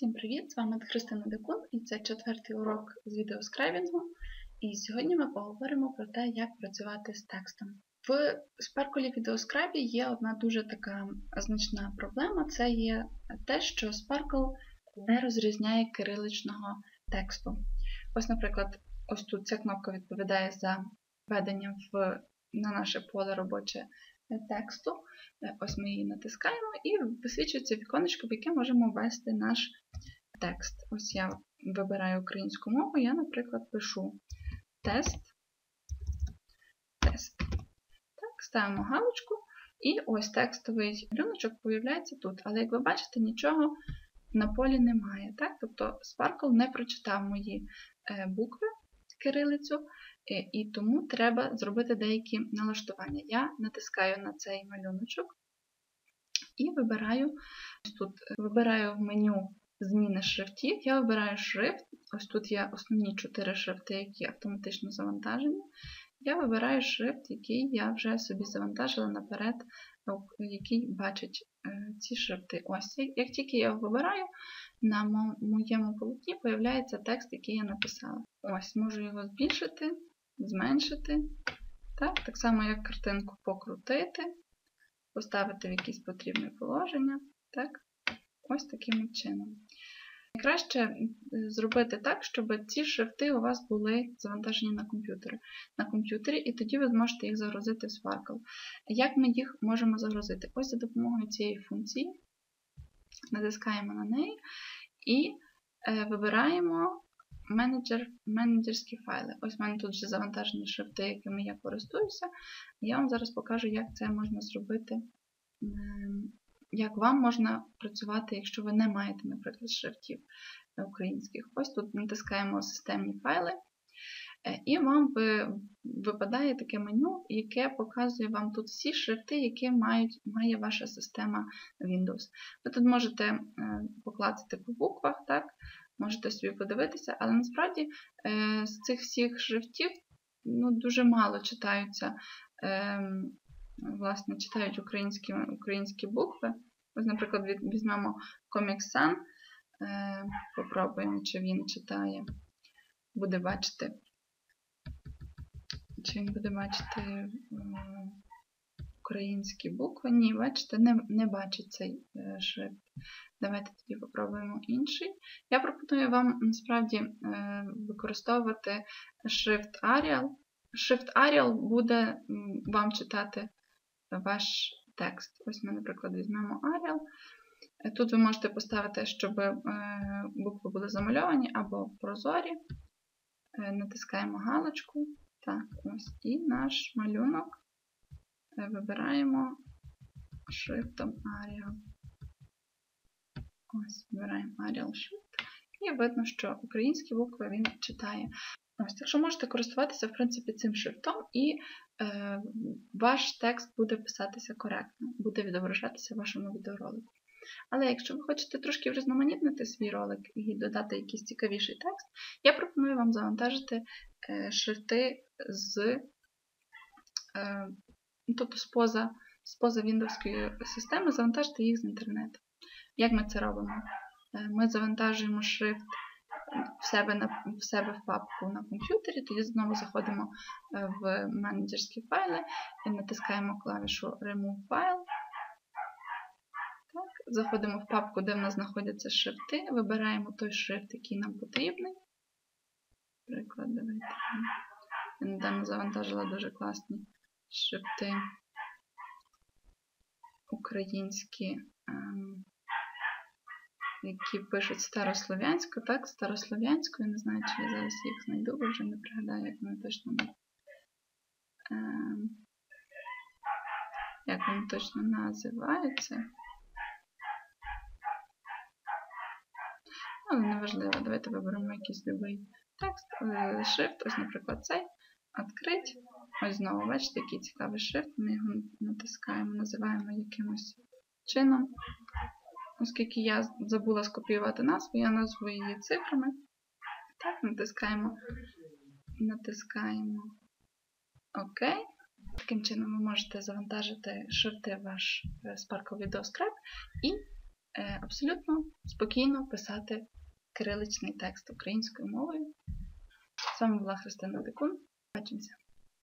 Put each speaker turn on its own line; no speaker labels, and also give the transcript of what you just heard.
Всім привіт! З вами Христина Декун і це четвертий урок з відеоскрайбінгу. І сьогодні ми поговоримо про те, як працювати з текстом. В Sparkle відеоскрайбі є одна дуже така значна проблема це є те, що Sparkle не розрізняє кириличного тексту. Ось, наприклад, ось тут ця кнопка відповідає за введення в, на наше поле робоче тексту. Ось ми її натискаємо і висвічується віконечко, в яке можемо ввести наш текст. Ось я вибираю українську мову, я, наприклад, пишу тест. тест. Так, Ставимо галочку, і ось текстовий малюночок появляється тут. Але, як ви бачите, нічого на полі немає. Так? Тобто Sparkle не прочитав мої е, букви кирилицю, і тому треба зробити деякі налаштування. Я натискаю на цей малюночок і вибираю ось тут вибираю в меню зміни шрифтів, я вибираю шрифт, ось тут є основні чотири шрифти, які автоматично завантажені. Я вибираю шрифт, який я вже собі завантажила наперед, який бачить е, ці шрифти. Ось, Як тільки я вибираю, на моєму полотні з'являється текст, який я написала. Ось, можу його збільшити, зменшити. Так так само, як картинку покрутити, поставити в якесь потрібне положення. Так? Ось таким чином. Найкраще зробити так, щоб ці шрифти у вас були завантажені на комп'ютері, на комп'ютері, і тоді ви зможете їх загрузити в Sparkle. Як ми їх можемо загрузити? Ось за допомогою цієї функції натискаємо на неї і е, вибираємо менеджер, менеджерські файли. Ось в мене тут вже завантажені шрифти, якими я користуюся. Я вам зараз покажу, як це можна зробити, ем, як вам можна працювати, якщо ви не маєте, наприклад, шрифтів українських. Ось тут натискаємо системні файли. Е, і вам випадає таке меню, яке показує вам тут всі шрифти, які мають, має ваша система Windows. Ви тут можете е, покласти по буквах, так? Можете собі подивитися, але насправді е, з цих всіх шрифтів ну, дуже мало читаються, власне, читають українські українські букви. Ось, наприклад, візьмемо Comic Sun, попробуємо, чи він читає, буде бачити чи він буде бачити українські букви? Ні, бачите, не не бачить цей е, шрифт. Давайте тоді попробуємо інший. Я пропоную вам насправді е, використовувати шрифт Arial. Шрифт Arial буде вам читати ваш текст. Ось ми, наприклад, візьмемо Arial. Тут ви можете поставити, щоб е, букви були замальовані або прозорі. Натискаємо галочку. Так, ось і наш малюнок е, вибираємо шрифтом Arial. Ось, вибираємо Arial Shift. І видно, що українські букви він читає. Ось, Так що можете користуватися, в принципі, цим шрифтом, і е, ваш текст буде писатися коректно, буде відображатися в вашому відеоролику. Але якщо ви хочете трошки різноманітнити свій ролик і додати якийсь цікавіший текст, я пропоную вам завантажити е, шрифти з, е, тобто споза, споза Windows системи, завантажити їх з інтернету. Як ми це робимо? Е, ми завантажуємо шрифт в себе на, в себе в папку на комп'ютері, тоді знову заходимо в менеджерські файли і натискаємо клавішу Remove File. Заходимо в папку, де в нас знаходяться шрифти, вибираємо той шрифт, який нам потрібний. Приклад, давайте. Я недавно завантажила дуже класні шрифти українські, ем, які пишуть старослов'янською, так, старослов'янською, не знаю, чи я зараз їх знайду, бо вже не пригадаю, як вони точно ем, як вони точно називаються. але неважливо. Давайте виберемо якийсь любий текст, е, шрифт, ось, наприклад, цей. Відкрить. Ось знову, бачите, який цікавий шрифт. Ми його натискаємо, називаємо якимось чином. Оскільки я забула скопіювати назву, я назву її цифрами. Так, натискаємо, натискаємо ОК. Таким чином ви можете завантажити шрифти ваш Sparkle Video Script і е, абсолютно спокійно писати кириличний текст українською мовою. З вами була Христина Дикун. Бачимося!